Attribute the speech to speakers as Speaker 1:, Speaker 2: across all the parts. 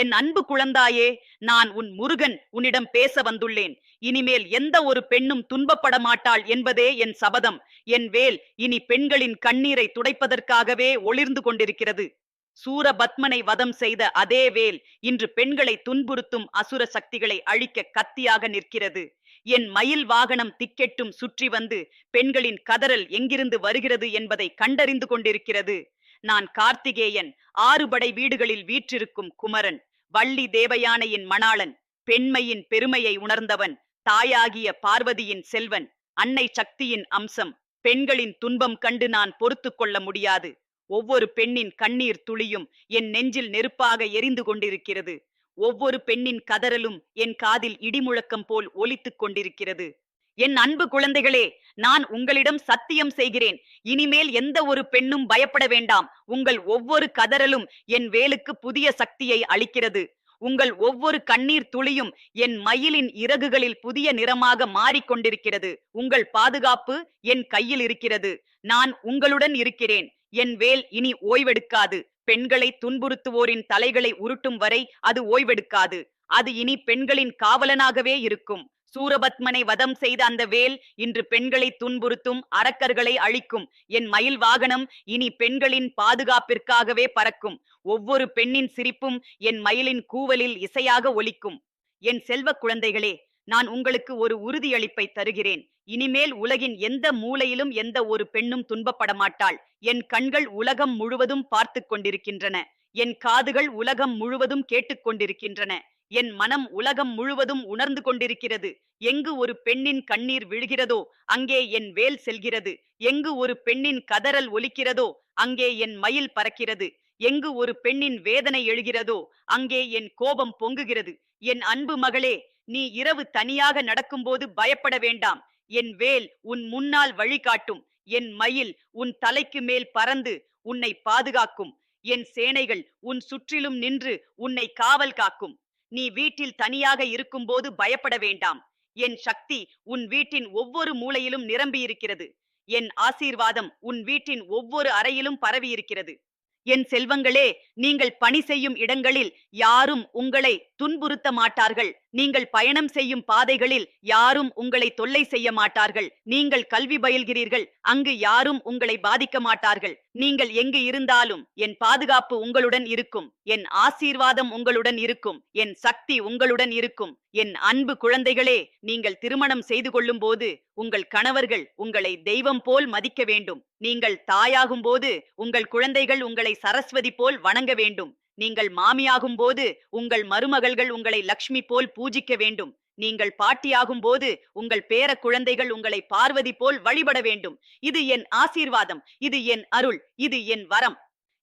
Speaker 1: என் அன்பு குழந்தாயே நான் உன் முருகன் உன்னிடம் பேச வந்துள்ளேன். இனிமேல் எந்த ஒரு பெண்ணும் துன்பப்பட மாட்டாள் என்பதே என் சபதம். என் வேல் இனி பெண்களின் கண்ணீரை துடைப்பதற்காகவே ஒளிர்ந்து கொண்டிருக்கிறது. சூரபத்மனை வதம் செய்த அதே வேல் இன்று பெண்களை துன்புறுத்தும் அசுர சக்திகளை அழிக்க கத்தியாக நிற்கிறது. என் மயில் வாகனம் திக்கெட்டும் சுற்றி வந்து பெண்களின் கதறல் எங்கிருந்து வருகிறது என்பதை கண்டறிந்து கொண்டிருக்கிறது. நான் கார்த்திகேயன். ஆறுபடை வீடுகளில் வீற்றிருக்கும் குமரன் வள்ளி தேவயானையின் மணாளன் பெண்மையின் பெருமையை உணர்ந்தவன் தாயாகிய பார்வதியின் செல்வன் அன்னை சக்தியின் அம்சம். பெண்களின் துன்பம் கண்டு நான் பொறுத்து கொள்ள முடியாது. ஒவ்வொரு பெண்ணின் கண்ணீர் துளியும் என் நெஞ்சில் நெருப்பாக எரிந்து கொண்டிருக்கிறது. ஒவ்வொரு பெண்ணின் கதறலும் என் காதில் இடிமுழக்கம் போல் ஒலித்துக் கொண்டிருக்கிறது. என் அன்பு குழந்தைகளே நான் உங்களிடம் சத்தியம் செய்கிறேன். இனிமேல் எந்த ஒரு பெண்ணும் பயப்பட வேண்டாம். உங்கள் ஒவ்வொரு கதறலும் என் வேலுக்கு புதிய சக்தியை அளிக்கிறது. உங்கள் ஒவ்வொரு கண்ணீர் துளியும் என் மயிலின் இறகுகளில் புதிய நிறமாக மாறிக்கொண்டிருக்கிறது. உங்கள் பாதுகாப்பு என் கையில் இருக்கிறது. நான் உங்களுடன் இருக்கிறேன். என் வேல் இனி ஓய்வெடுக்காது. பெண்களை துன்புறுத்துவோரின் தலைகளை உருட்டும் வரை அது ஓய்வெடுக்காது. அது இனி பெண்களின் காவலனாகவே இருக்கும். சூரபத்மனை வதம் செய்த அந்த வேல் இன்று பெண்களை துன்புறுத்தும் அரக்கர்களை அழிக்கும். என் மயில் வாகனம் இனி பெண்களின் பாதுகாப்பிற்காகவே பறக்கும். ஒவ்வொரு பெண்ணின் சிரிப்பும் என் மயிலின் கூவலில் இசையாக ஒலிக்கும். என் செல்வ குழந்தைகளே நான் உங்களுக்கு ஒரு உறுதியளிப்பை தருகிறேன். இனிமேல் உலகின் எந்த மூலையிலும் எந்த ஒரு பெண்ணும் துன்பப்பட மாட்டாள் என் கண்கள் உலகம் முழுவதும் பார்த்து கொண்டிருக்கின்றன. என் காதுகள் உலகம் முழுவதும் கேட்டுக்கொண்டிருக்கின்றன என் மனம் உலகம் முழுவதும் உணர்ந்து கொண்டிருக்கிறது. எங்கு ஒரு பெண்ணின் கண்ணீர் விழுகிறதோ அங்கே என் வேல் செல்கிறது. எங்கு ஒரு பெண்ணின் கதறல் ஒலிக்கிறதோ அங்கே என் மயில் பறக்கிறது. எங்கு ஒரு பெண்ணின் வேதனை எழுகிறதோ அங்கே என் கோபம் பொங்குகிறது. என் அன்பு மகளே நீ இரவு தனியாக நடக்கும்போது பயப்பட வேண்டாம். என் வேல் உன் முன்னால் வழிகாட்டும் என் மயில் உன் தலைக்கு மேல் பறந்து உன்னை பாதுகாக்கும். என் சேனைகள் உன் சுற்றிலும் நின்று உன்னை காவல் காக்கும். நீ வீட்டில் தனியாக இருக்கும்போது பயப்பட வேண்டாம். என் சக்தி உன் வீட்டின் ஒவ்வொரு மூலையிலும் நிரம்பியிருக்கிறது. என் ஆசீர்வாதம் உன் வீட்டின் ஒவ்வொரு அறையிலும் பரவியிருக்கிறது. என் செல்வங்களே நீங்கள் பணி செய்யும் இடங்களில் யாரும் உங்களை துன்புறுத்த மாட்டார்கள் நீங்கள் பயணம் செய்யும் பாதைகளில் யாரும் உங்களை தொல்லை செய்ய மாட்டார்கள். நீங்கள் கல்வி பயில்கிறீர்கள். அங்கு யாரும் உங்களை பாதிக்க மாட்டார்கள். நீங்கள் எங்கு இருந்தாலும் என் பாதுகாப்பு உங்களுடன் இருக்கும். என் ஆசீர்வாதம் உங்களுடன் இருக்கும். என் சக்தி உங்களுடன் இருக்கும். என் அன்பு குழந்தைகளே நீங்கள் திருமணம் செய்து கொள்ளும் போது உங்கள் கணவர்கள் உங்களை தெய்வம் போல் மதிக்க வேண்டும். நீங்கள் தாயாகும் போது உங்கள் குழந்தைகள் உங்களை சரஸ்வதி போல் வணங்க வேண்டும். நீங்கள் மாமியாகும் போது உங்கள் மருமகள்கள் உங்களை லக்ஷ்மி போல் பூஜிக்க வேண்டும். நீங்கள் பாட்டியாகும் போது உங்கள் பேர குழந்தைகள் உங்களை பார்வதி போல் வழிபட வேண்டும். இது என் ஆசீர்வாதம் இது என் அருள் இது என் வரம்.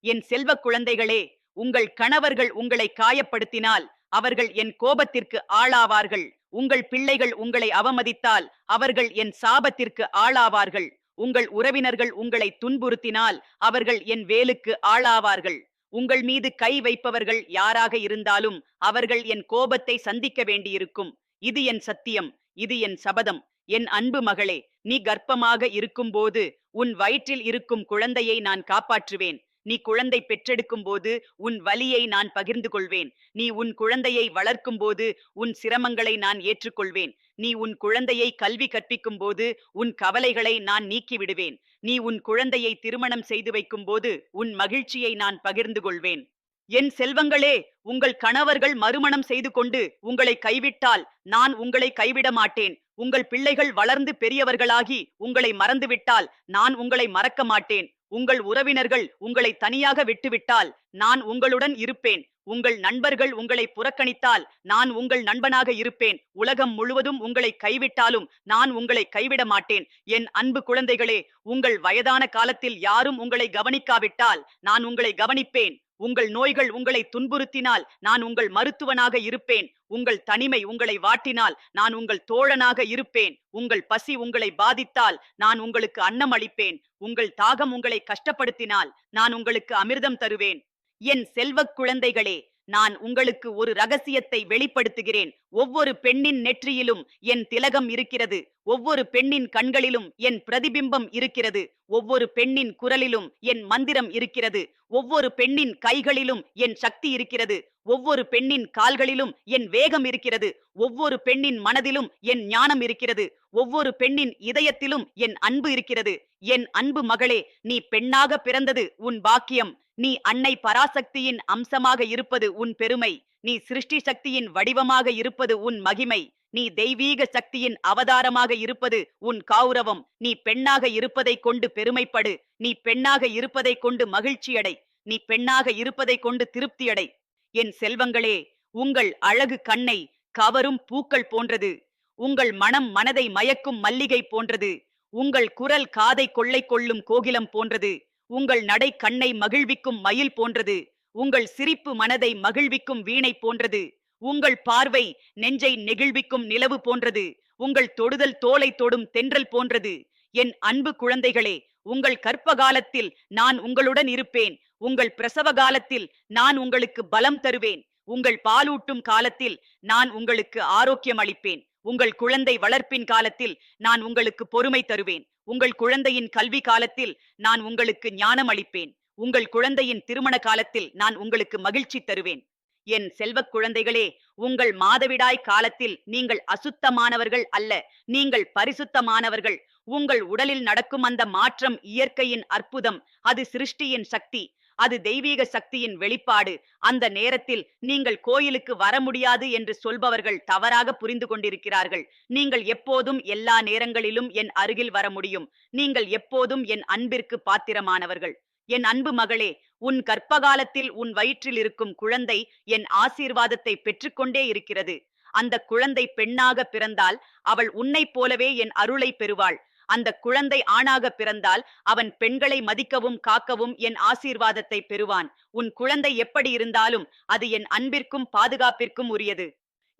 Speaker 1: என் செல்வ குழந்தைகளே உங்கள் கணவர்கள் உங்களை காயப்படுத்தினால் அவர்கள் என் கோபத்திற்கு ஆளாவார்கள். உங்கள் பிள்ளைகள் உங்களை அவமதித்தால் அவர்கள் என் சாபத்திற்கு ஆளாவார்கள். உங்கள் உறவினர்கள் உங்களை துன்புறுத்தினால் அவர்கள் என் வேலுக்கு ஆளாவார்கள். உங்கள் மீது கை வைப்பவர்கள் யாராக இருந்தாலும் அவர்கள் என் கோபத்தை சந்திக்க வேண்டியிருக்கும். இது என் சத்தியம் இது என் சபதம். என் அன்பு மகளே நீ கர்ப்பமாக இருக்கும்போது உன் வயிற்றில் இருக்கும் குழந்தையை நான் காப்பாற்றுவேன். நீ குழந்தை பெற்றெடுக்கும் போது உன் வலியை நான் பகிர்ந்து கொள்வேன். நீ உன் குழந்தையை வளர்க்கும் போது உன் சிரமங்களை நான் ஏற்றுக்கொள்வேன். நீ உன் குழந்தையை கல்வி கற்பிக்கும் போது உன் கவலைகளை நான் நீக்கிவிடுவேன். நீ உன் குழந்தையை திருமணம் செய்து வைக்கும் போது உன் மகிழ்ச்சியை நான் பகிர்ந்து கொள்வேன். என் செல்வங்களே உங்கள் கணவர்கள் மறுமணம் செய்து கொண்டு உங்களை கைவிட்டால் நான் உங்களை கைவிட மாட்டேன். உங்கள் பிள்ளைகள் வளர்ந்து பெரியவர்களாகி உங்களை மறந்துவிட்டால் நான் உங்களை மறக்க மாட்டேன். உங்கள் உறவினர்கள் உங்களை தனியாக விட்டுவிட்டால் நான் உங்களுடன் இருப்பேன். உங்கள் நண்பர்கள் உங்களை புறக்கணித்தால் நான் உங்கள் நண்பனாக இருப்பேன். உலகம் முழுவதும் உங்களை கைவிட்டாலும் நான் உங்களை கைவிட மாட்டேன். என் அன்பு குழந்தைகளே உங்கள் வயதான காலத்தில் யாரும் உங்களை கவனிக்காவிட்டால் நான் உங்களை கவனிப்பேன். உங்கள் நோய்கள் உங்களை துன்புறுத்தினால் நான் உங்கள் மருத்துவனாக இருப்பேன். உங்கள் தனிமை உங்களை வாட்டினால் நான் உங்கள் தோழனாக இருப்பேன். உங்கள் பசி உங்களை பாதித்தால் நான் உங்களுக்கு அன்னம் அளிப்பேன். உங்கள் தாகம் உங்களை கஷ்டப்படுத்தினால் நான் உங்களுக்கு அமிர்தம் தருவேன். என் செல்வக் குழந்தைகளே நான் உங்களுக்கு ஒரு ரகசியத்தை வெளிப்படுத்துகிறேன். ஒவ்வொரு பெண்ணின் நெற்றியிலும் என் திலகம் இருக்கிறது. ஒவ்வொரு பெண்ணின் கண்களிலும் என் பிரதிபிம்பம் இருக்கிறது. ஒவ்வொரு பெண்ணின் குரலிலும் என் மந்திரம் இருக்கிறது. ஒவ்வொரு பெண்ணின் கைகளிலும் என் சக்தி இருக்கிறது. ஒவ்வொரு பெண்ணின் கால்களிலும் என் வேகம் இருக்கிறது. ஒவ்வொரு பெண்ணின் மனதிலும் என் ஞானம் இருக்கிறது. ஒவ்வொரு பெண்ணின் இதயத்திலும் என் அன்பு இருக்கிறது. என் அன்பு மகளே நீ பெண்ணாக பிறந்தது உன் பாக்கியம். நீ அன்னை பராசக்தியின் அம்சமாக இருப்பது உன் பெருமை. நீ சிருஷ்டி சக்தியின் வடிவமாக இருப்பது உன் மகிமை. நீ தெய்வீக சக்தியின் அவதாரமாக இருப்பது உன் கௌரவம். நீ பெண்ணாக இருப்பதை கொண்டு பெருமைப்படு. நீ பெண்ணாக இருப்பதை கொண்டு மகிழ்ச்சியடை. நீ பெண்ணாக இருப்பதை கொண்டு திருப்தியடை. என் செல்வங்களே உங்கள் அழகு கண்ணை கவரும் பூக்கள் போன்றது. உங்கள் மனம் மனதை மயக்கும் மல்லிகை போன்றது. உங்கள் குரல் காதை கொள்ளை கொள்ளும் கோகிலம் போன்றது. உங்கள் நடை கண்ணை மகிழ்விக்கும் மயில் போன்றது. உங்கள் சிரிப்பு மனதை மகிழ்விக்கும் வீணை போன்றது. உங்கள் பார்வை நெஞ்சை நெகிழ்விக்கும் நிலவு போன்றது. உங்கள் தொடுதல் தோலை தொடும் தென்றல் போன்றது. என் அன்பு குழந்தைகளே உங்கள் கற்ப காலத்தில் நான் உங்களுடன் இருப்பேன். உங்கள் பிரசவ காலத்தில் நான் உங்களுக்கு பலம் தருவேன். உங்கள் பாலூட்டும் காலத்தில் நான் உங்களுக்கு ஆரோக்கியம் அளிப்பேன். உங்கள் குழந்தை வளர்ப்பின் காலத்தில் நான் உங்களுக்கு பொறுமை தருவேன். உங்கள் குழந்தையின் கல்வி காலத்தில் நான் உங்களுக்கு ஞானம் அளிப்பேன் உங்கள் குழந்தையின் திருமண காலத்தில் நான் உங்களுக்கு மகிழ்ச்சி தருவேன். என் செல்வக் குழந்தைகளே உங்கள் மாதவிடாய் காலத்தில் நீங்கள் அசுத்தமானவர்கள் அல்ல. நீங்கள் பரிசுத்தமானவர்கள். உங்கள் உடலில் நடக்கும் அந்த மாற்றம் இயற்கையின் அற்புதம். அது சிருஷ்டியின் சக்தி. அது தெய்வீக சக்தியின் வெளிப்பாடு. அந்த நேரத்தில் நீங்கள் கோயிலுக்கு வர முடியாது என்று சொல்பவர்கள் தவறாக புரிந்து கொண்டிருக்கிறார்கள். நீங்கள் எப்போதும் எல்லா நேரங்களிலும் என் அருகில் வர முடியும். நீங்கள் எப்போதும் என் அன்பிற்கு பாத்திரமானவர்கள். என் அன்பு மகளே உன் கர்ப்பகாலத்தில் உன் வயிற்றில் இருக்கும் குழந்தை என் ஆசீர்வாதத்தை பெற்றுக்கொண்டே இருக்கிறது. அந்த குழந்தை பெண்ணாக பிறந்தால் அவள் உன்னைப் போலவே என் அருளை பெறுவாள். அந்த குழந்தை ஆணாக பிறந்தால் அவன் பெண்களை மதிக்கவும் காக்கவும் என் ஆசீர்வாதத்தை பெறுவான். உன் குழந்தை எப்படி இருந்தாலும் அது என் அன்பிற்கும் பாதுகாப்பிற்கும் உரியது.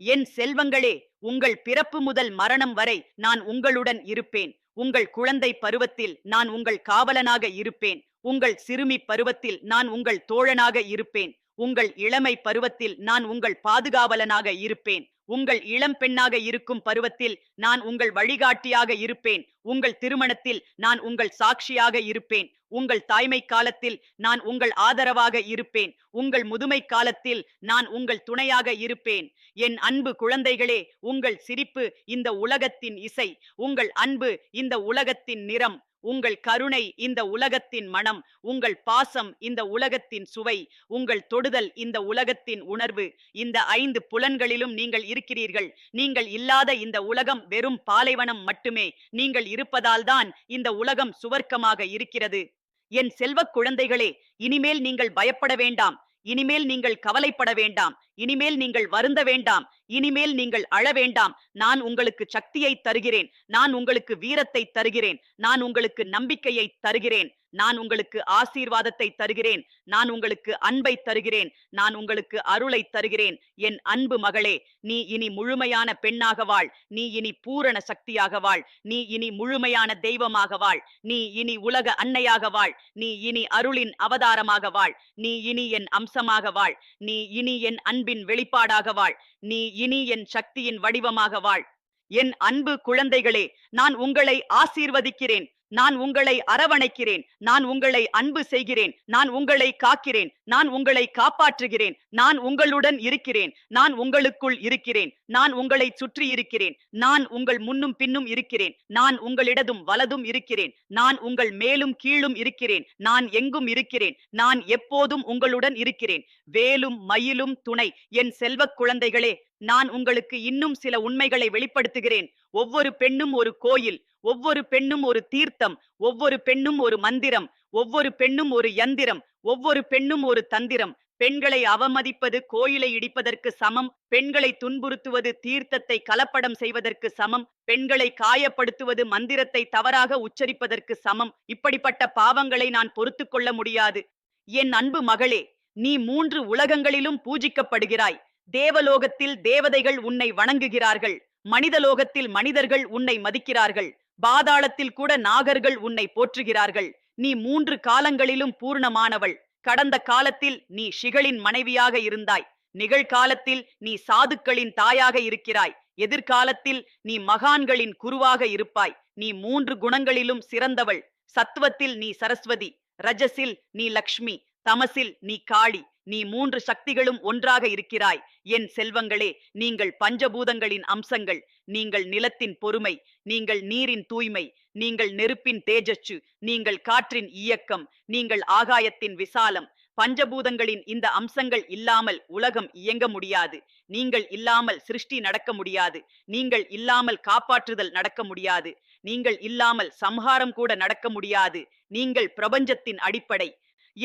Speaker 1: என் செல்வங்களே உங்கள் பிறப்பு முதல் மரணம் வரை நான் உங்களுடன் இருப்பேன். உங்கள் குழந்தை பருவத்தில் நான் உங்கள் காவலனாக இருப்பேன். உங்கள் சிறுமி பருவத்தில் நான் உங்கள் தோழனாக இருப்பேன். உங்கள் இளமை பருவத்தில் நான் உங்கள் பாதுகாவலனாக இருப்பேன். உங்கள் இளம் பெண்ணாக இருக்கும் பருவத்தில் நான் உங்கள் வழிகாட்டியாக இருப்பேன். உங்கள் திருமணத்தில் நான் உங்கள் சாட்சியாக இருப்பேன். உங்கள் தாய்மை காலத்தில் நான் உங்கள் ஆதரவாக இருப்பேன். உங்கள் முதுமை காலத்தில் நான் உங்கள் துணையாக இருப்பேன். என் அன்பு குழந்தைகளே உங்கள் சிரிப்பு இந்த உலகத்தின் இசை. உங்கள் அன்பு இந்த உலகத்தின் நிறம். உங்கள் கருணை இந்த உலகத்தின் மனம் உங்கள் பாசம் இந்த உலகத்தின் சுவை உங்கள் தொடுதல் இந்த உலகத்தின் உணர்வு. இந்த ஐந்து புலன்களிலும் நீங்கள் இருக்கிறீர்கள். நீங்கள் இல்லாத இந்த உலகம் வெறும் பாலைவனம் மட்டுமே. நீங்கள் இருப்பதால் தான் இந்த உலகம் சுவர்க்கமாக இருக்கிறது. என் செல்வக் குழந்தைகளே இனிமேல் நீங்கள் பயப்பட வேண்டாம். இனிமேல் நீங்கள் கவலைப்பட வேண்டாம். இனிமேல் நீங்கள் வருந்த வேண்டாம். இனிமேல் நீங்கள் அழ வேண்டாம். நான் உங்களுக்கு சக்தியை தருகிறேன். நான் உங்களுக்கு வீரத்தை தருகிறேன். நான் உங்களுக்கு நம்பிக்கையை தருகிறேன். நான் உங்களுக்கு ஆசீர்வாதத்தை தருகிறேன். நான் உங்களுக்கு அன்பை தருகிறேன். நான் உங்களுக்கு அருளை தருகிறேன். என் அன்பு மகளே நீ இனி முழுமையான பெண்ணாக வாழ். நீ இனி பூரண சக்தியாக வாழ். நீ இனி முழுமையான தெய்வமாக வாழ். நீ இனி உலக அன்னையாக வாழ். நீ இனி அருளின் அவதாரமாக வாழ். நீ இனி என் அம்சமாக வாழ். நீ இனி என் அன்பின் வெளிப்பாடாக வாழ். நீ இனி என் சக்தியின் வடிவமாக வாழ். என் அன்பு குழந்தைகளே நான் உங்களை ஆசீர்வதிக்கிறேன். நான் உங்களை அரவணைக்கிறேன். நான் உங்களை அன்பு செய்கிறேன். நான் உங்களை காக்கிறேன். நான் உங்களை காப்பாற்றுகிறேன். நான் உங்களுடன் இருக்கிறேன். நான் உங்களுக்குள் இருக்கிறேன். நான் உங்களை சுற்றி இருக்கிறேன். நான் உங்கள் முன்னும் பின்னும் இருக்கிறேன். நான் உங்களிடதும் வலதும் இருக்கிறேன். நான் உங்கள் மேலும் கீழும் இருக்கிறேன். நான் எங்கும் இருக்கிறேன். நான் எப்போதும் உங்களுடன் இருக்கிறேன். வேலும் மயிலும் துணை. என் செல்வக் குழந்தைகளே நான் உங்களுக்கு இன்னும் சில உண்மைகளை வெளிப்படுத்துகிறேன். ஒவ்வொரு பெண்ணும் ஒரு கோயில் ஒவ்வொரு பெண்ணும் ஒரு தீர்த்தம் ஒவ்வொரு பெண்ணும் ஒரு மந்திரம் ஒவ்வொரு பெண்ணும் ஒரு யந்திரம் ஒவ்வொரு பெண்ணும் ஒரு தந்திரம். பெண்களை அவமதிப்பது கோயிலை இடிப்பதற்கு சமம் பெண்களை துன்புறுத்துவது தீர்த்தத்தை கலப்படம் செய்வதற்கு சமம் பெண்களை காயப்படுத்துவது மந்திரத்தை தவறாக உச்சரிப்பதற்கு சமம். இப்படிப்பட்ட பாவங்களை நான் பொறுத்து கொள்ள முடியாது. என் அன்பு மகளே நீ மூன்று உலகங்களிலும் பூஜிக்கப்படுகிறாய். தேவலோகத்தில் தேவதைகள் உன்னை வணங்குகிறார்கள். மனிதலோகத்தில் மனிதர்கள் உன்னை மதிக்கிறார்கள். பாதாளத்தில் கூட நாகர்கள் உன்னை போற்றுகிறார்கள். நீ மூன்று காலங்களிலும் பூர்ணமானவள். கடந்த காலத்தில் நீ ஷிகளின் மனைவியாக இருந்தாய். நிகழ்காலத்தில் நீ சாதுக்களின் தாயாக இருக்கிறாய். எதிர்காலத்தில் நீ மகான்களின் குருவாக இருப்பாய். நீ மூன்று குணங்களிலும் சிறந்தவள். சத்துவத்தில் நீ சரஸ்வதி. ரஜசில் நீ லக்ஷ்மி. தமசில் நீ காளி. நீ மூன்று சக்திகளும் ஒன்றாக இருக்கிறாய். என் செல்வங்களே நீங்கள் பஞ்சபூதங்களின் அம்சங்கள். நீங்கள் நிலத்தின் பொறுமை. நீங்கள் நீரின் தூய்மை. நீங்கள் நெருப்பின் தேஜச்சு. நீங்கள் காற்றின் இயக்கம். நீங்கள் ஆகாயத்தின் விசாலம். பஞ்சபூதங்களின் இந்த அம்சங்கள் இல்லாமல் உலகம் இயங்க முடியாது. நீங்கள் இல்லாமல் சிருஷ்டி நடக்க முடியாது. நீங்கள் இல்லாமல் காப்பாற்றுதல் நடக்க முடியாது. நீங்கள் இல்லாமல் சம்ஹாரம் கூட நடக்க முடியாது. நீங்கள் பிரபஞ்சத்தின் அடிப்படை.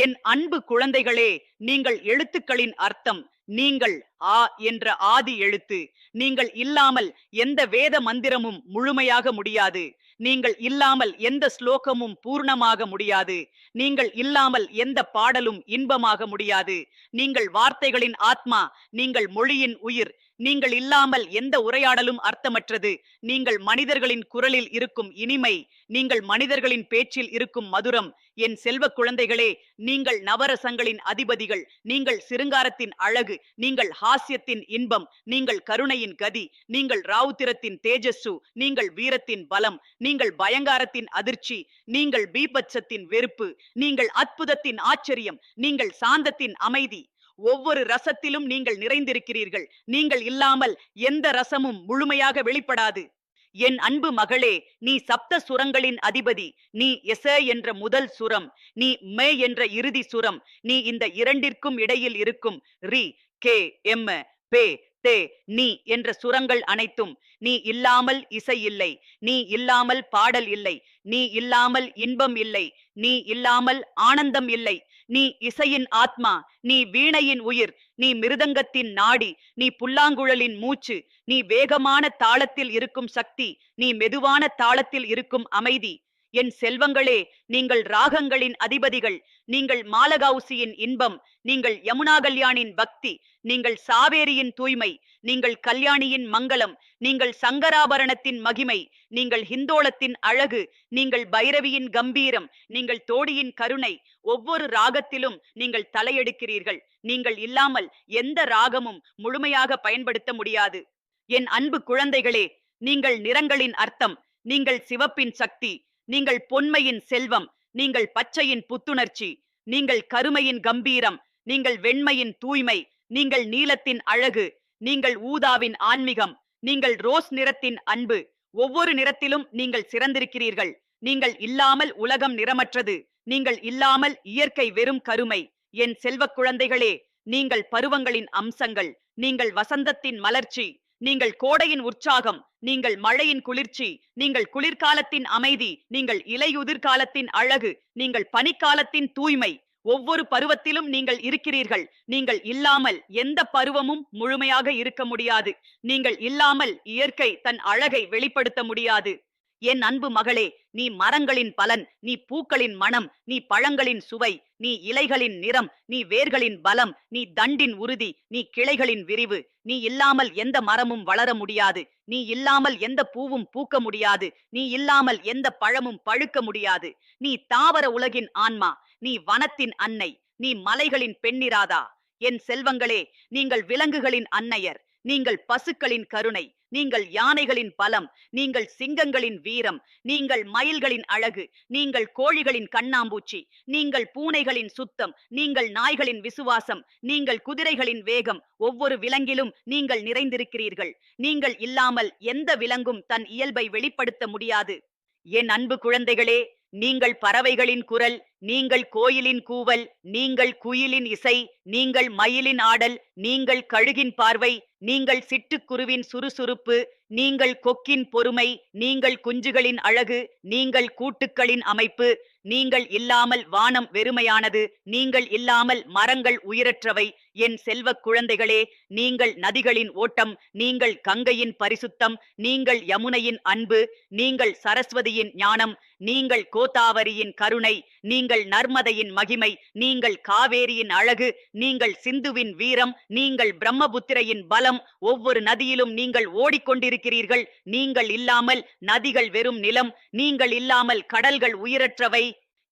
Speaker 1: என் அன்பு குழந்தைகளே நீங்கள் எழுத்துக்களின் அர்த்தம் நீங்கள் ஆ என்ற ஆதி எழுத்து. நீங்கள் இல்லாமல் எந்த வேத மந்திரமும் முழுமையாக முடியாது. நீங்கள் இல்லாமல் எந்த ஸ்லோகமும் பூர்ணமாக முடியாது. நீங்கள் இல்லாமல் எந்த பாடலும் இன்பமாக முடியாது. நீங்கள் வார்த்தைகளின் ஆத்மா நீங்கள் மொழியின் உயிர் நீங்கள் இல்லாமல் எந்த உரையாடலும் அர்த்தமற்றது. நீங்கள் மனிதர்களின் குரலில் இருக்கும் இனிமை நீங்கள் மனிதர்களின் பேச்சில் இருக்கும் மதுரம். என் செல்வ குழந்தைகளே நீங்கள் நவரசங்களின் அதிபதிகள் நீங்கள் சிருங்காரத்தின் அழகு நீங்கள் ஹாஸ்யத்தின் இன்பம் நீங்கள் கருணையின் கதி நீங்கள் ராவுத்திரத்தின் தேஜஸ்ஸு நீங்கள் வீரத்தின் பலம் நீங்கள் பயங்காரத்தின் அதிர்ச்சி நீங்கள் பீபட்சத்தின் வெறுப்பு நீங்கள் அற்புதத்தின் ஆச்சரியம் நீங்கள் சாந்தத்தின் அமைதி. ஒவ்வொரு ரசத்திலும் நீங்கள் நிறைந்திருக்கிறீர்கள். நீங்கள் இல்லாமல் எந்த ரசமும் முழுமையாக வெளிப்படாது. என் அன்பு மகளே நீ சப்த சுரங்களின் அதிபதி. நீ எச என்ற முதல் சுரம். நீ மே என்ற இறுதி சுரம். நீ இந்த இரண்டிற்கும் இடையில் இருக்கும். ரி கே எம் பே தே நீ என்ற சுரங்கள் அனைத்தும். நீ இல்லாமல் இசை இல்லை. நீ இல்லாமல் பாடல் இல்லை. நீ இல்லாமல் இன்பம் இல்லை. நீ இல்லாமல் ஆனந்தம் இல்லை. நீ இசையின் ஆத்மா நீ வீணையின் உயிர் நீ மிருதங்கத்தின் நாடி நீ புல்லாங்குழலின் மூச்சு நீ வேகமான தாளத்தில் இருக்கும் சக்தி நீ மெதுவான தாளத்தில் இருக்கும் அமைதி. என் செல்வங்களே நீங்கள் ராகங்களின் அதிபதிகள் நீங்கள் மாலகவுசியின் இன்பம் நீங்கள் யமுனா கல்யாணின் பக்தி நீங்கள் சாவேரியின் தூய்மை நீங்கள் கல்யாணியின் மங்களம் நீங்கள் சங்கராபரணத்தின் மகிமை நீங்கள் ஹிந்தோளத்தின் அழகு நீங்கள் பைரவியின் கம்பீரம் நீங்கள் தோடியின் கருணை ஒவ்வொரு ராகத்திலும் நீங்கள் தலையெடுக்கிறீர்கள். நீங்கள் இல்லாமல் எந்த ராகமும் முழுமையாக பயன்படுத்த முடியாது. என் அன்பு குழந்தைகளே நீங்கள் நிறங்களின் அர்த்தம் நீங்கள் சிவப்பின் சக்தி நீங்கள் பொன்மையின் செல்வம் நீங்கள் பச்சையின் புத்துணர்ச்சி நீங்கள் கருமையின் கம்பீரம் நீங்கள் வெண்மையின் தூய்மை நீங்கள் நீலத்தின் அழகு நீங்கள் ஊதாவின் ஆன்மீகம் நீங்கள் ரோஸ் நிறத்தின் அன்பு. ஒவ்வொரு நிறத்திலும் நீங்கள் சிறந்திருக்கிறீர்கள். நீங்கள் இல்லாமல் உலகம் நிறமற்றது. நீங்கள் இல்லாமல் இயற்கை வெறும் கருமை. என் செல்வக் குழந்தைகளே நீங்கள் பருவங்களின் அம்சங்கள் நீங்கள் வசந்தத்தின் மலர்ச்சி. நீங்கள் கோடையின் உற்சாகம் நீங்கள் மழையின் குளிர்ச்சி நீங்கள் குளிர்காலத்தின் அமைதி நீங்கள் இலையுதிர் காலத்தின் அழகு நீங்கள் பனிக்காலத்தின் தூய்மை. ஒவ்வொரு பருவத்திலும் நீங்கள் இருக்கிறீர்கள். நீங்கள் இல்லாமல் எந்த பருவமும் முழுமையாக இருக்க முடியாது. நீங்கள் இல்லாமல் இயற்கை தன் அழகை வெளிப்படுத்த முடியாது. என் அன்பு மகளே நீ மரங்களின் பலன் நீ பூக்களின் மனம் நீ பழங்களின் சுவை நீ இலைகளின் நிறம் நீ வேர்களின் பலம் நீ தண்டின் உறுதி நீ கிளைகளின் விரிவு. நீ இல்லாமல் எந்த மரமும் வளர முடியாது. நீ இல்லாமல் எந்த பூவும் பூக்க முடியாது. நீ இல்லாமல் எந்த பழமும் பழுக்க முடியாது. நீ தாவர உலகின் ஆன்மா நீ வனத்தின் அன்னை நீ மலைகளின் பெண்ணிராதா. என் செல்வங்களே நீங்கள் விலங்குகளின் அன்னையர் நீங்கள் பசுக்களின் கருணை. நீங்கள் யானைகளின் பலம் நீங்கள் சிங்கங்களின் வீரம் நீங்கள் மயில்களின் அழகு நீங்கள் கோழிகளின் கண்ணாம்பூச்சி நீங்கள் பூனைகளின் சுத்தம் நீங்கள் நாய்களின் விசுவாசம் நீங்கள் குதிரைகளின் வேகம் ஒவ்வொரு விலங்கிலும் நீங்கள் நிறைந்திருக்கிறீர்கள். நீங்கள் இல்லாமல் எந்த விலங்கும் தன் இயல்பை வெளிப்படுத்த முடியாது. என் அன்பு குழந்தைகளே நீங்கள் பறவைகளின் குரல் நீங்கள் கோயிலின் கூவல் நீங்கள் குயிலின் இசை நீங்கள் மயிலின் ஆடல் நீங்கள் கழுகின் பார்வை நீங்கள் சிட்டுக்குருவின் சுறுசுறுப்பு நீங்கள் கொக்கின் பொறுமை நீங்கள் குஞ்சுகளின் அழகு நீங்கள் கூட்டுக்களின் அமைப்பு நீங்கள் இல்லாமல் வானம் வெறுமையானது நீங்கள் இல்லாமல் மரங்கள் உயிரற்றவை என் செல்வக் குழந்தைகளே நீங்கள் நதிகளின் ஓட்டம் நீங்கள் கங்கையின் பரிசுத்தம் நீங்கள் யமுனையின் அன்பு நீங்கள் சரஸ்வதியின் ஞானம் நீங்கள் கோதாவரியின் கருணை நீங்கள் நர்மதையின் மகிமை நீங்கள் காவேரியின் அழகு நீங்கள் சிந்துவின் வீரம் நீங்கள் பிரம்மபுத்திரையின் பலம் ஒவ்வொரு நதியிலும் நீங்கள் ஓடிக்கொண்டிருக்கிறீர்கள். நீங்கள் இல்லாமல் நதிகள் வெறும் நிலம் நீங்கள் இல்லாமல் கடல்கள் உயிரற்றவை.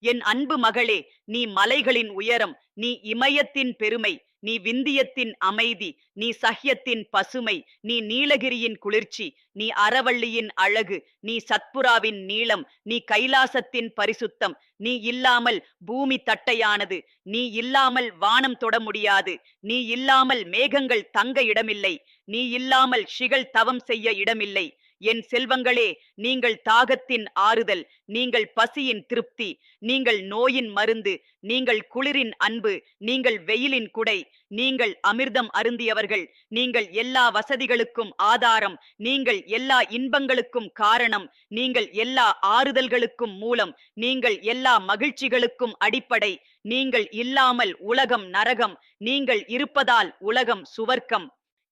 Speaker 1: என் அன்பு மகளே நீ மலைகளின் உயரம் நீ இமயத்தின் பெருமை நீ விந்தியத்தின் அமைதி நீ சஹ்யத்தின் பசுமை நீ நீலகிரியின் குளிர்ச்சி நீ அறவள்ளியின் அழகு நீ சத்புராவின் நீளம் நீ கைலாசத்தின் பரிசுத்தம் நீ இல்லாமல் பூமி தட்டையானது நீ இல்லாமல் வானம் தொட முடியாது நீ இல்லாமல் மேகங்கள் தங்க இடமில்லை நீ இல்லாமல் ஷிகள் தவம் செய்ய இடமில்லை என் செல்வங்களே நீங்கள் தாகத்தின் ஆறுதல் நீங்கள் பசியின் திருப்தி நீங்கள் நோயின் மருந்து நீங்கள் குளிரின் அன்பு நீங்கள் வெயிலின் குடை நீங்கள் அமிர்தம் அருந்தியவர்கள் நீங்கள் எல்லா வசதிகளுக்கும் ஆதாரம் நீங்கள் எல்லா இன்பங்களுக்கும் காரணம் நீங்கள் எல்லா ஆறுதல்களுக்கும் மூலம் நீங்கள் எல்லா மகிழ்ச்சிகளுக்கும் அடிப்படை நீங்கள் இல்லாமல் உலகம் நரகம் நீங்கள் இருப்பதால் உலகம் சுவர்க்கம்.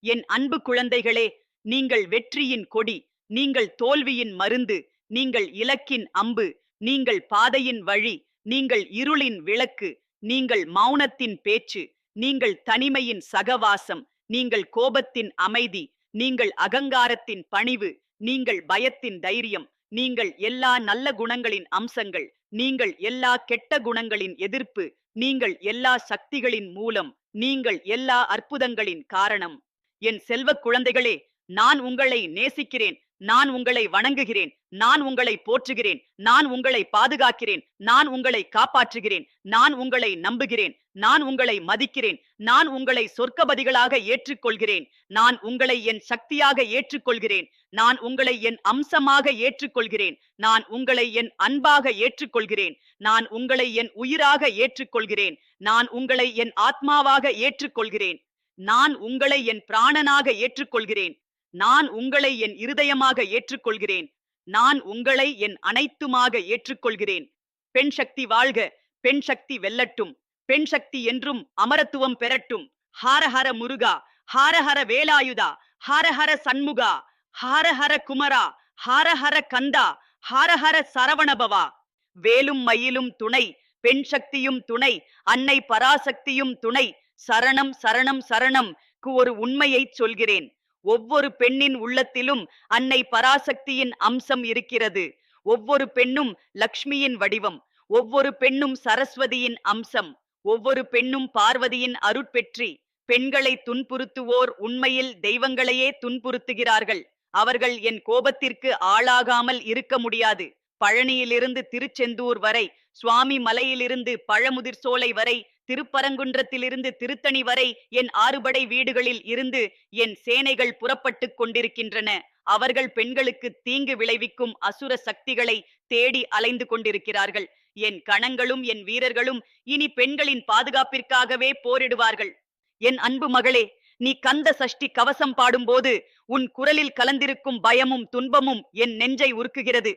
Speaker 1: என் அன்பு குழந்தைகளே நீங்கள் வெற்றியின் கொடி நீங்கள் தோல்வியின் மருந்து நீங்கள் இலக்கின் அம்பு நீங்கள் பாதையின் வழி நீங்கள் இருளின் விளக்கு நீங்கள் மௌனத்தின் பேச்சு நீங்கள் தனிமையின் சகவாசம் நீங்கள் கோபத்தின் அமைதி நீங்கள் அகங்காரத்தின் பணிவு நீங்கள் பயத்தின் தைரியம் நீங்கள் எல்லா நல்ல குணங்களின் அம்சங்கள் நீங்கள் எல்லா கெட்ட குணங்களின் எதிர்ப்பு நீங்கள் எல்லா சக்திகளின் மூலம் நீங்கள் எல்லா அற்புதங்களின் காரணம். என் செல்வ குழந்தைகளே நான் உங்களை நேசிக்கிறேன். நான் உங்களை வணங்குகிறேன் நான் உங்களை போற்றுகிறேன் நான் உங்களை பாதுகாக்கிறேன் நான் உங்களை காப்பாற்றுகிறேன் நான் உங்களை நம்புகிறேன் நான் உங்களை மதிக்கிறேன் நான் உங்களை சொர்க்கபதிகளாக ஏற்றுக்கொள்கிறேன் நான் உங்களை என் சக்தியாக ஏற்றுக்கொள்கிறேன் நான் உங்களை என் அம்சமாக ஏற்றுக்கொள்கிறேன் நான் உங்களை என் அன்பாக ஏற்றுக்கொள்கிறேன் நான் உங்களை என் உயிராக ஏற்றுக்கொள்கிறேன் நான் உங்களை என் ஆத்மாவாக ஏற்றுக்கொள்கிறேன் நான் உங்களை என் பிராணனாக ஏற்றுக்கொள்கிறேன் நான் உங்களை என் இருதயமாக ஏற்றுக்கொள்கிறேன். நான் உங்களை என் அனைத்துமாக ஏற்றுக்கொள்கிறேன். பெண் சக்தி வாழ்க பெண் சக்தி வெல்லட்டும். பெண் சக்தி என்றும் அமரத்துவம் பெறட்டும். ஹாரஹர முருகா ஹாரஹர வேலாயுதா ஹாரஹர சண்முகா ஹாரஹர குமரா ஹாரஹர கந்தா ஹாரஹர சரவணபவா. வேலும் மயிலும் துணை பெண் சக்தியும் துணை அன்னை பராசக்தியும் துணை. சரணம் சரணம் சரணம் ஒரு உண்மையை சொல்கிறேன். ஒவ்வொரு பெண்ணின் உள்ளத்திலும் அன்னை பராசக்தியின் அம்சம் இருக்கிறது. ஒவ்வொரு பெண்ணும் லக்ஷ்மியின் வடிவம் ஒவ்வொரு பெண்ணும் சரஸ்வதியின் அம்சம் ஒவ்வொரு பெண்ணும் பார்வதியின் அருட்பெற்றி. பெண்களை துன்புறுத்துவோர் உண்மையில் தெய்வங்களையே துன்புறுத்துகிறார்கள். அவர்கள் என் கோபத்திற்கு ஆளாகாமல் இருக்க முடியாது. பழனியிலிருந்து திருச்செந்தூர் வரை சுவாமி மலையிலிருந்து பழமுதிர் சோலை வரை திருப்பரங்குன்றத்திலிருந்து திருத்தணி வரை என் ஆறுபடை வீடுகளில் இருந்து என் சேனைகள் புறப்பட்டுக் கொண்டிருக்கின்றன. அவர்கள் பெண்களுக்கு தீங்கு விளைவிக்கும் அசுர சக்திகளை தேடி அலைந்து கொண்டிருக்கிறார்கள். என் கணங்களும் என் வீரர்களும் இனி பெண்களின் பாதுகாப்பிற்காகவே போரிடுவார்கள். என் அன்பு மகளே நீ கந்த சஷ்டி கவசம் பாடும்போது உன் குரலில் கலந்திருக்கும் பயமும் துன்பமும் என் நெஞ்சை உருக்குகிறது.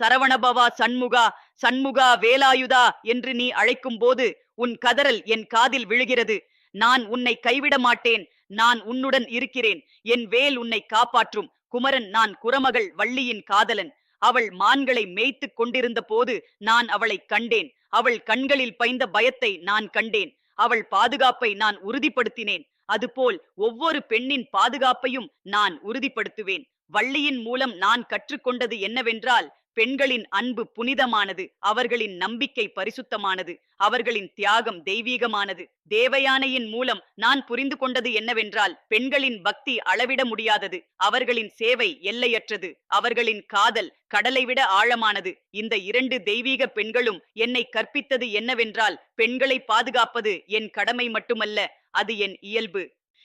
Speaker 1: சரவணபவா சண்முகா சண்முகா வேலாயுதா என்று நீ அழைக்கும் போது உன் கதறல் என் காதில் விழுகிறது. நான் உன்னை கைவிட மாட்டேன். நான் உன்னுடன் இருக்கிறேன். என் வேல் உன்னை காப்பாற்றும். குமரன் நான் குரமகள் வள்ளியின் காதலன். அவள் மான்களை மேய்த்துக் கொண்டிருந்த போது நான் அவளை கண்டேன். அவள் கண்களில் பைந்த பயத்தை நான் கண்டேன். அவள் பாதுகாப்பை நான் உறுதிப்படுத்தினேன். அதுபோல் ஒவ்வொரு பெண்ணின் பாதுகாப்பையும் நான் உறுதிப்படுத்துவேன். வள்ளியின் மூலம் நான் கற்றுக்கொண்டது என்னவென்றால் பெண்களின் அன்பு புனிதமானது அவர்களின் நம்பிக்கை பரிசுத்தமானது அவர்களின் தியாகம் தெய்வீகமானது. தேவயானையின் மூலம் நான் புரிந்து கொண்டது என்னவென்றால் பெண்களின் பக்தி அளவிட முடியாதது அவர்களின் சேவை எல்லையற்றது அவர்களின் காதல் கடலை விட ஆழமானது. இந்த இரண்டு தெய்வீக பெண்களும் என்னை கற்பித்தது என்னவென்றால் பெண்களை பாதுகாப்பது என் கடமை மட்டுமல்ல அது என் இயல்பு.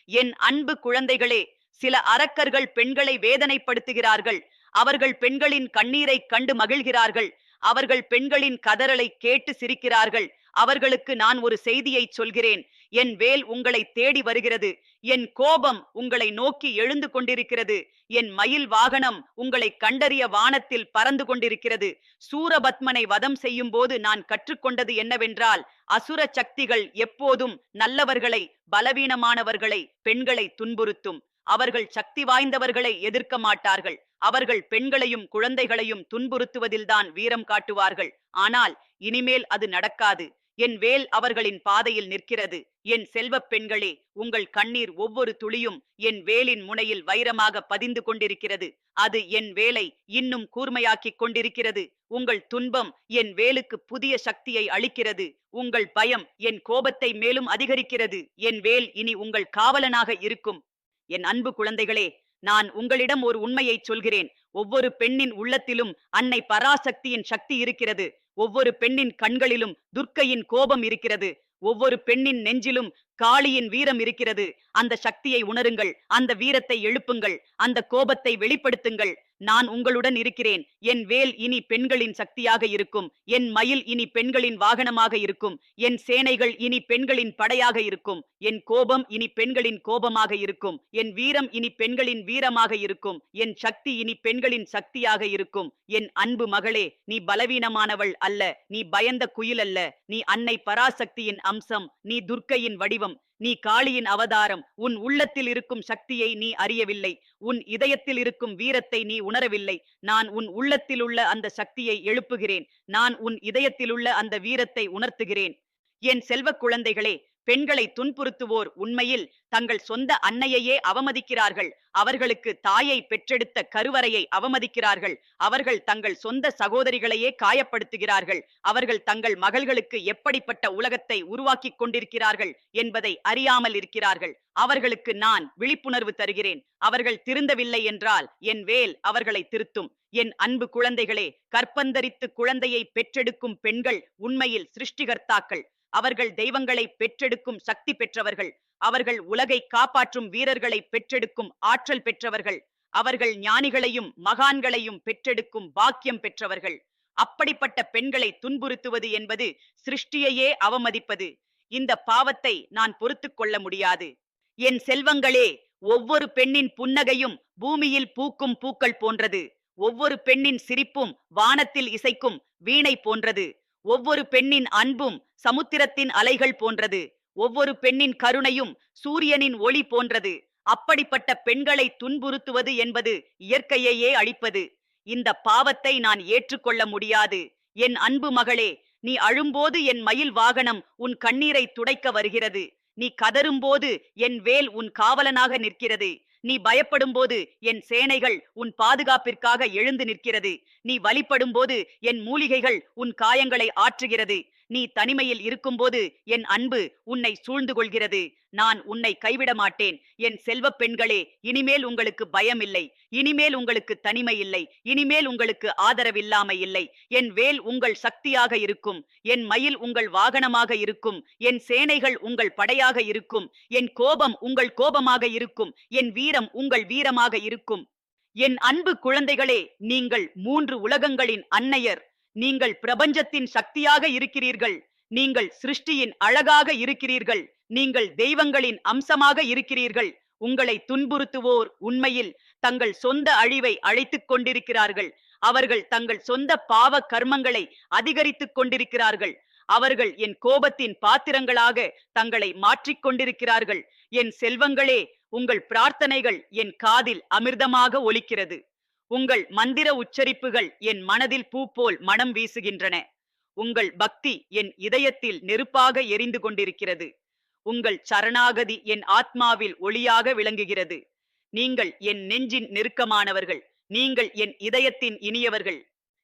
Speaker 1: என் அன்பு குழந்தைகளே சில அரக்கர்கள் பெண்களை வேதனைப்படுத்துகிறார்கள் அவர்கள் பெண்களின் கண்ணீரை கண்டு மகிழ்கிறார்கள். அவர்கள் பெண்களின் கதறலை கேட்டு சிரிக்கிறார்கள். அவர்களுக்கு நான் ஒரு செய்தியை சொல்கிறேன். என் வேல் உங்களை தேடி வருகிறது. என் கோபம் உங்களை நோக்கி எழுந்து கொண்டிருக்கிறது. என் மயில் வாகனம் உங்களை கண்டறிய வானத்தில் பறந்து கொண்டிருக்கிறது. சூரபத்மனை வதம் செய்யும் போது நான் கற்றுக்கொண்டது என்னவென்றால் அசுர சக்திகள் எப்போதும் நல்லவர்களை பலவீனமானவர்களை பெண்களை துன்புறுத்தும். அவர்கள் சக்தி வாய்ந்தவர்களை எதிர்க்க மாட்டார்கள். அவர்கள் பெண்களையும் குழந்தைகளையும் துன்புறுத்துவதில்தான் வீரம் காட்டுவார்கள். ஆனால் இனிமேல் அது நடக்காது. என் வேல் அவர்களின் பாதையில் நிற்கிறது. என் செல்வப் பெண்களே உங்கள் கண்ணீர் ஒவ்வொரு துளியும் என் வேலின் முனையில் வைரமாக பதிந்து கொண்டிருக்கிறது. அது என் வேலை இன்னும் கூர்மையாக்கிக் கொண்டிருக்கிறது. உங்கள் துன்பம் என் வேலுக்கு புதிய சக்தியை அளிக்கிறது. உங்கள் பயம் என் கோபத்தை மேலும் அதிகரிக்கிறது. என் வேல் இனி உங்கள் காவலனாக இருக்கும். என் அன்பு குழந்தைகளே நான் உங்களிடம் ஒரு உண்மையை சொல்கிறேன். ஒவ்வொரு பெண்ணின் உள்ளத்திலும் அன்னை பராசக்தியின் சக்தி இருக்கிறது. ஒவ்வொரு பெண்ணின் கண்களிலும் துர்க்கையின் கோபம் இருக்கிறது. ஒவ்வொரு பெண்ணின் நெஞ்சிலும் காளியின் வீரம் இருக்கிறது. அந்த சக்தியை உணருங்கள். அந்த வீரத்தை எழுப்புங்கள். அந்த கோபத்தை வெளிப்படுத்துங்கள். நான் உங்களுடன் இருக்கிறேன். என் வேல் இனி பெண்களின் சக்தியாக இருக்கும். என் மயில் இனி பெண்களின் வாகனமாக இருக்கும். என் சேனைகள் இனி பெண்களின் படையாக இருக்கும். என் கோபம் இனி பெண்களின் கோபமாக இருக்கும். என் வீரம் இனி பெண்களின் வீரமாக இருக்கும். என் சக்தி இனி பெண்களின் சக்தியாக இருக்கும். என் அன்பு மகளே நீ பலவீனமானவள் அல்ல. நீ பயந்த குயில் அல்ல. நீ அன்னை பராசக்தியின் அம்சம். நீ துர்க்கையின் வடிவம். நீ காளியின் அவதாரம் உன் உள்ளத்தில் இருக்கும் சக்தியை நீ அறியவில்லை உன் இதயத்தில் இருக்கும் வீரத்தை நீ உணரவில்லை. நான் உன் உள்ளத்தில் உள்ள அந்த சக்தியை எழுப்புகிறேன் நான் உன் இதயத்தில் உள்ள அந்த வீரத்தை உணர்த்துகிறேன். என் செல்வ குழந்தைகளே பெண்களை துன்புறுத்துவோர் உண்மையில் தங்கள் சொந்த அன்னையையே அவமதிக்கிறார்கள். அவர்களுக்கு தாயை பெற்றெடுத்த கருவறையை அவமதிக்கிறார்கள். அவர்கள் தங்கள் சொந்த சகோதரிகளையே காயப்படுத்துகிறார்கள். அவர்கள் தங்கள் மகள்களுக்கு எப்படிப்பட்ட உலகத்தை உருவாக்கிக் கொண்டிருக்கிறார்கள் என்பதை அறியாமல் இருக்கிறார்கள். அவர்களுக்கு நான் விழிப்புணர்வு தருகிறேன். அவர்கள் திருந்தவில்லை என்றால் என் வேல் அவர்களை திருத்தும். என் அன்பு குழந்தைகளே கற்பந்தரித்து குழந்தையை பெற்றெடுக்கும் பெண்கள் உண்மையில் சிருஷ்டிகர்த்தாக்கள். அவர்கள் தெய்வங்களை பெற்றெடுக்கும் சக்தி பெற்றவர்கள். அவர்கள் உலகை காப்பாற்றும் வீரர்களை பெற்றெடுக்கும் ஆற்றல் பெற்றவர்கள். அவர்கள் ஞானிகளையும் மகான்களையும் பெற்றெடுக்கும் பாக்கியம் பெற்றவர்கள். அப்படிப்பட்ட பெண்களை துன்புறுத்துவது என்பது சிருஷ்டியையே அவமதிப்பது. இந்த பாவத்தை நான் பொறுத்துக் கொள்ள முடியாது. என் செல்வங்களே ஒவ்வொரு பெண்ணின் புன்னகையும் பூமியில் பூக்கும் பூக்கள் போன்றது. ஒவ்வொரு பெண்ணின் சிரிப்பும் வானத்தில் இசைக்கும் வீணை போன்றது. ஒவ்வொரு பெண்ணின் அன்பும் சமுத்திரத்தின் அலைகள் போன்றது. ஒவ்வொரு பெண்ணின் கருணையும் சூரியனின் ஒளி போன்றது. அப்படிப்பட்ட பெண்களை துன்புறுத்துவது என்பது இயற்கையையே அழிப்பது. இந்த பாவத்தை நான் ஏற்றுக்கொள்ள முடியாது. என் அன்பு மகளே நீ அழும்போது என் மயில் வாகனம் உன் கண்ணீரை துடைக்க வருகிறது. நீ கதரும்போது என் வேல் உன் காவலனாக நிற்கிறது. நீ பயப்படும்போது என் சேனைகள் உன் பாதுகாப்பிற்காக எழுந்து நிற்கிறது. நீ வழிபடும்போது என் மூலிகைகள் உன் காயங்களை ஆற்றுகிறது. நீ தனிமையில் இருக்கும்போது என் அன்பு உன்னை சூழ்ந்து கொள்கிறது நான் உன்னை கைவிட மாட்டேன். என் செல்வப் பெண்களே இனிமேல் உங்களுக்கு பயம் இல்லை இனிமேல் உங்களுக்கு தனிமை இல்லை இனிமேல் உங்களுக்கு ஆதரவில்லாமை இல்லை என் வேல் உங்கள் சக்தியாக இருக்கும். என் மயில் உங்கள் வாகனமாக இருக்கும். என் சேனைகள் உங்கள் படையாக இருக்கும். என் கோபம் உங்கள் கோபமாக இருக்கும். என் வீரம் உங்கள் வீரமாக இருக்கும். என் அன்பு குழந்தைகளே நீங்கள் மூன்று உலகங்களின் அன்னையர். நீங்கள் பிரபஞ்சத்தின் சக்தியாக இருக்கிறீர்கள். நீங்கள் சிருஷ்டியின் அழகாக இருக்கிறீர்கள். நீங்கள் தெய்வங்களின் அம்சமாக இருக்கிறீர்கள். உங்களை துன்புறுத்துவோர் உண்மையில் தங்கள் சொந்த அழிவை அழைத்துக் கொண்டிருக்கிறார்கள். அவர்கள் தங்கள் சொந்த பாவ கர்மங்களை அதிகரித்துக் கொண்டிருக்கிறார்கள். அவர்கள் என் கோபத்தின் பாத்திரங்களாக தங்களை மாற்றிக் கொண்டிருக்கிறார்கள். என் செல்வங்களே உங்கள் பிரார்த்தனைகள் என் காதில் அமிர்தமாக ஒலிக்கிறது. உங்கள் மந்திர உச்சரிப்புகள் என் மனதில் பூ போல் மனம் வீசுகின்றன. உங்கள் பக்தி என் இதயத்தில் நெருப்பாக எரிந்து கொண்டிருக்கிறது. உங்கள் சரணாகதி என் ஆத்மாவில் ஒளியாக விளங்குகிறது. நீங்கள் என் நெஞ்சின் நெருக்கமானவர்கள். நீங்கள் என் இதயத்தின் இனியவர்கள்.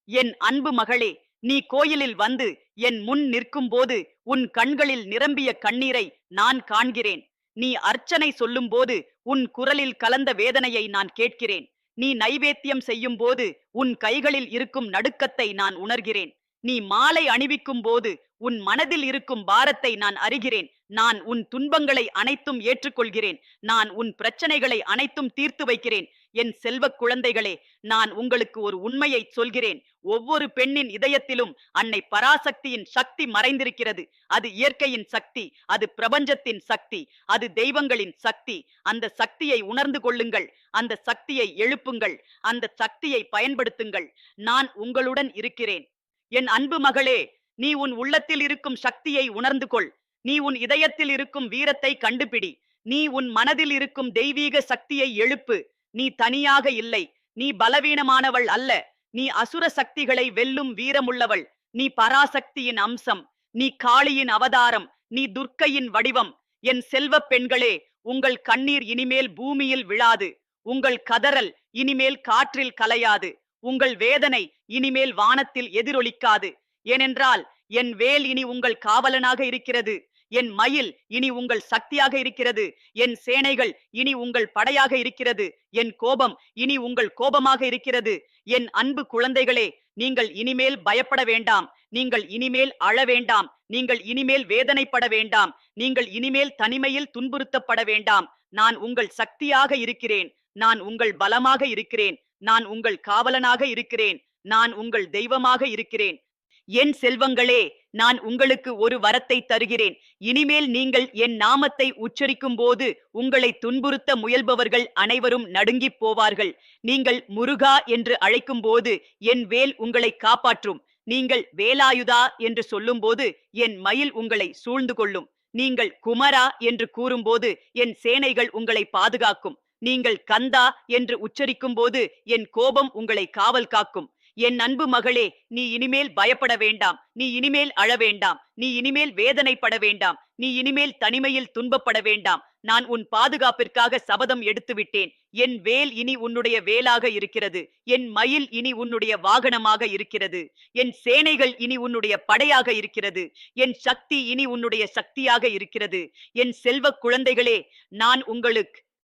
Speaker 1: என் அன்பு மகளே நீ கோயிலில் வந்து என் முன் நிற்கும் போது உன் கண்களில் நிரம்பிய கண்ணீரை நான் காண்கிறேன். நீ அர்ச்சனை சொல்லும்போது உன் குரலில் கலந்த வேதனையை நான் கேட்கிறேன். நீ நைவேத்தியம் செய்யும் போது உன் கைகளில் இருக்கும் நடுக்கத்தை நான் உணர்கிறேன். நீ மாலை அணிவிக்கும் போது உன் மனதில் இருக்கும் பாரத்தை நான் அறிகிறேன். நான் உன் துன்பங்களை அனைத்தும் ஏற்றுக்கொள்கிறேன். நான் உன் பிரச்சனைகளை அனைத்தும் தீர்த்து வைக்கிறேன். என் செல்வக் குழந்தைகளே நான் உங்களுக்கு ஒரு உண்மையை சொல்கிறேன். ஒவ்வொரு பெண்ணின் இதயத்திலும் அன்னை பராசக்தியின் சக்தி மறைந்திருக்கிறது. அது இயற்கையின் சக்தி அது பிரபஞ்சத்தின் சக்தி அது தெய்வங்களின் சக்தி. அந்த சக்தியை உணர்ந்து கொள்ளுங்கள் அந்த சக்தியை எழுப்புங்கள் அந்த சக்தியை பயன்படுத்துங்கள். நான் உங்களுடன் இருக்கிறேன். என் அன்பு மகளே நீ உன் உள்ளத்தில் இருக்கும் சக்தியை உணர்ந்து கொள். நீ உன் இதயத்தில் இருக்கும் வீரத்தை கண்டுபிடி. நீ உன் மனதில் இருக்கும் தெய்வீக சக்தியை எழுப்பு. நீ தனியாக இல்லை. நீ பலவீனமானவள் அல்ல. நீ அசுர சக்திகளை வெல்லும் வீரமுள்ளவள். நீ பராசக்தியின் அம்சம். நீ காளியின் அவதாரம். நீ துர்க்கையின் வடிவம். என் செல்வப் பெண்களே உங்கள் கண்ணீர் இனிமேல் பூமியில் விழாது. உங்கள் கதறல் இனிமேல் காற்றில் கலையாது. உங்கள் வேதனை இனிமேல் வானத்தில் எதிரொலிக்காது. ஏனென்றால் என் வேல் இனி உங்கள் காவலனாக இருக்கிறது. என் மயில் இனி உங்கள் சக்தியாக இருக்கிறது. என் சேனைகள் இனி உங்கள் படையாக இருக்கிறது. என் கோபம் இனி உங்கள் கோபமாக இருக்கிறது. என் அன்பு குழந்தைகளே நீங்கள் இனிமேல் பயப்பட வேண்டாம். நீங்கள் இனிமேல் அழ வேண்டாம். நீங்கள் இனிமேல் வேதனைப்பட வேண்டாம். நீங்கள் இனிமேல் தனிமையில் துன்புறுத்தப்பட வேண்டாம். நான் உங்கள் சக்தியாக இருக்கிறேன். நான் உங்கள் பலமாக இருக்கிறேன். நான் உங்கள் காவலனாக இருக்கிறேன். நான் உங்கள் தெய்வமாக இருக்கிறேன். என் செல்வங்களே நான் உங்களுக்கு ஒரு வரத்தை தருகிறேன். இனிமேல் நீங்கள் என் நாமத்தை உச்சரிக்கும் போது உங்களை துன்புறுத்த முயல்பவர்கள் அனைவரும் நடுங்கிப் போவார்கள். நீங்கள் முருகா என்று அழைக்கும் போது என் வேல் உங்களை காப்பாற்றும். நீங்கள் வேலாயுதா என்று சொல்லும்போது என் மயில் உங்களை சூழ்ந்து கொள்ளும். நீங்கள் குமரா என்று கூறும்போது என் சேனைகள் உங்களை பாதுகாக்கும். நீங்கள் கந்தா என்று உச்சரிக்கும் போது என் கோபம் உங்களை காவல் காக்கும். என் அன்பு மகளே நீ இனிமேல் பயப்பட வேண்டாம். நீ இனிமேல் அழ வேண்டாம். நீ இனிமேல் வேதனைப்பட வேண்டாம். நீ இனிமேல் தனிமையில் துன்பப்பட வேண்டாம். நான் உன் பாதுகாப்பிற்காக சபதம் எடுத்து விட்டேன் என் வேல் இனி உன்னுடைய வேலாக இருக்கிறது. என் மயில் இனி உன்னுடைய வாகனமாக இருக்கிறது. என் சேனைகள் இனி உன்னுடைய படையாக இருக்கிறது. என் சக்தி இனி உன்னுடைய சக்தியாக இருக்கிறது. என் செல்வ குழந்தைகளே நான் உங்களுக்கு